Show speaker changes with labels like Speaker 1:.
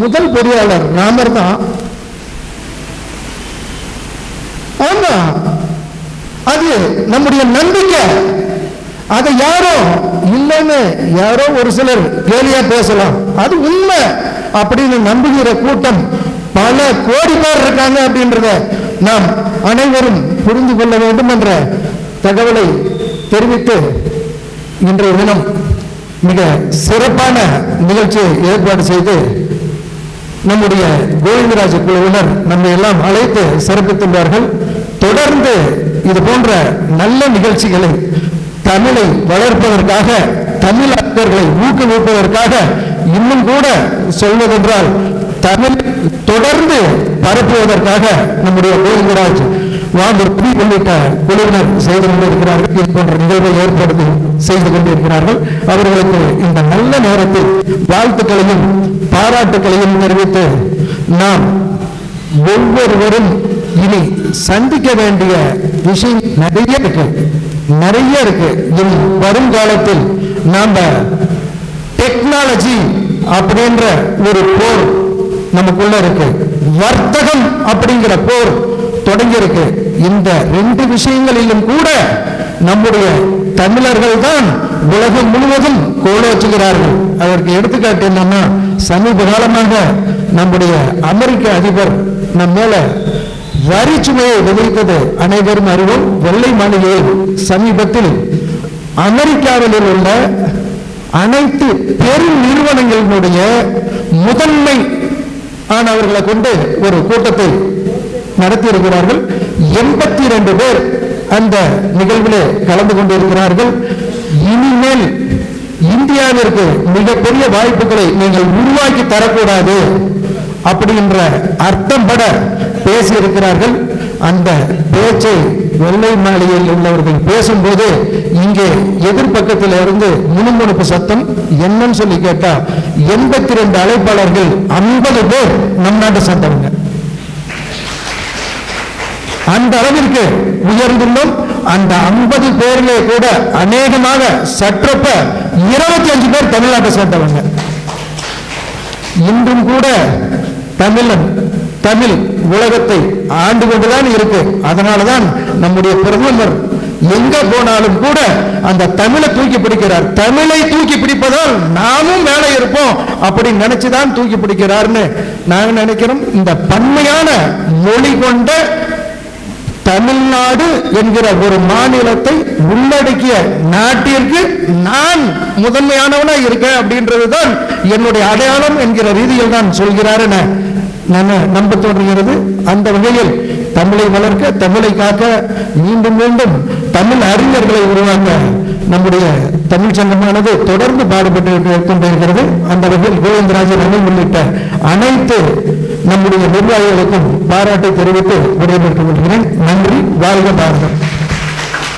Speaker 1: முதல் பொறியாளர் ராமர் தான் ஆமா. அது நம்முடைய நம்பிக்கை. அதை யாரோ இல்லைன்னு யாரோ ஒரு சிலர் கேலியா பேசலாம். அது உண்மை அப்படின்னு நம்புகிற கூட்டம் பல கோடி பேர் இருக்காங்க அப்படின்றத நாம் அனைவரும் புரிந்து கொள்ள வேண்டும் என்ற தகவலை தெரிவித்து இன்றைய தினம் மிக சிறப்பான நிகழ்ச்சியை ஏற்பாடு செய்து நம்முடைய கோவிந்தராஜ குழுவினர் நம்மை எல்லாம் அழைத்து சிறப்பித்துள்ளார்கள் தொடர்ந்து இது போன்ற நல்ல நிகழ்ச்சிகளை தமிழை வளர்ப்பதற்காக தமிழர்களை ஊக்குவிப்பதற்காக இன்னும் கூட சொல்வதென்றால் தமிழ் தொடர்ந்து பரப்புவதற்காக நம்முடைய கோவிந்தராஜ் வாங்குர்த்தி உள்ளிட்ட குழுவினர் செய்து கொண்டிருக்கிறார்கள். இது போன்ற நிகழ்வை ஏற்படுத்தி செய்து கொண்டிருக்கிறார்கள். அவர்களுக்கு இந்த நல்ல நேரத்தில் வாழ்த்துக்களையும் பாராட்டுக்களையும் தெரிவித்து நாம் ஒவ்வொருவரும் இனி சந்திக்க வேண்டிய விஷயம் நிறைய இருக்கு. நிறைய இருக்கு. இனி வருங்காலத்தில் நாம டெக்னாலஜி அப்படின்ற ஒரு போர் நமக்குள்ள இருக்கு. வர்த்தகம் அப்படிங்கிற போர் தொடங்கி இருக்கு. இந்த ரெண்டு விஷயங்களிலும் கூட நம்முடைய தமிழர்கள் தான் உலகம் முழுவதும் கோலோச்சுகிறார்கள் அதற்கு எடுத்துக்காட்டு என்னன்னா சமீப காலமாக நம்முடைய அமெரிக்க அதிபர் நம் மேல வரி சுமையை விதித்தது அனைவரும் அறிவோம். வெள்ளை மாளிகையில் சமீபத்தில் அமெரிக்காவில் உள்ள அனைத்து பெரும் நிறுவனங்களினுடைய முதன்மை ஆனவர்களை கொண்டு ஒரு கூட்டத்தை நடத்தி இருக்கிறார்கள் எண்பத்தி ரெண்டு பேர் அந்த நிகழ்விலே கலந்து கொண்டிருக்கிறார்கள். இனிமேல் இந்தியாவிற்கு மிகப்பெரிய வாய்ப்புகளை நீங்கள் உருவாக்கி தரக்கூடாது அப்படின்ற அர்த்தம் பட பேசியிருக்கிறார்கள். அந்த பேச்சை வெள்ளை மாளிகையில் உள்ளவர்கள் பேசும்போது இங்கே எதிர்பக்கத்தில் இருந்து முணுமுணுப்பு சத்தம் என்னன்னு சொல்லி கேட்டா எண்பத்தி ரெண்டு அழைப்பாளர்கள் ஐம்பது பேர் நம் நாட்டு சேர்ந்தவங்க. அந்த அளவிற்கு உயர்ந்துள்ளோம். அந்த ஐம்பது பேரிலே கூட அநேகமாக சற்றப்ப இருபத்தி அஞ்சு பேர் தமிழ்நாட்டை சேர்ந்தவங்க. இன்றும் கூட தமிழன் தமிழ் உலகத்தை ஆண்டு கொண்டுதான் இருக்கு. அதனாலதான் நம்முடைய பிரதமர் எங்க போனாலும் கூட அந்த தமிழை தூக்கி பிடிக்கிறார். தமிழை தூக்கி பிடிப்பதால் நாமும் மேலே இருப்போம் அப்படி நினைச்சுதான் தூக்கி பிடிக்கிறார்னு நாங்க நினைக்கிறோம். இந்த பன்மையான மொழி கொண்ட தமிழ்நாடு என்கிற ஒரு மாநிலத்தை உள்ளடக்கிய நாட்டிற்கு நான் முதன்மையானவனா இருக்கேன் அப்படின்றதுதான் என்னுடைய அடையாளம் என்கிற ரீதியில் தான் சொல்கிறார் என நான் நம்ப தோன்றுகிறது அந்த வகையில் தமிழை வளர்க்க தமிழை காக்க மீண்டும் மீண்டும் தமிழ் அறிஞர்களை உருவாக்க நம்முடைய தமிழ் சங்கமானது தொடர்ந்து பாடுபட்டு கொண்டிருக்கிறது அந்த வகையில் கோவிந்தராஜன் அணி உள்ளிட்ட அனைத்து நம்முடைய நிர்வாகிகளுக்கும் பாராட்டை தெரிவித்து விடைபெற்றுக் கொள்கிறேன். நன்றி. வாழ்க பாரதம்.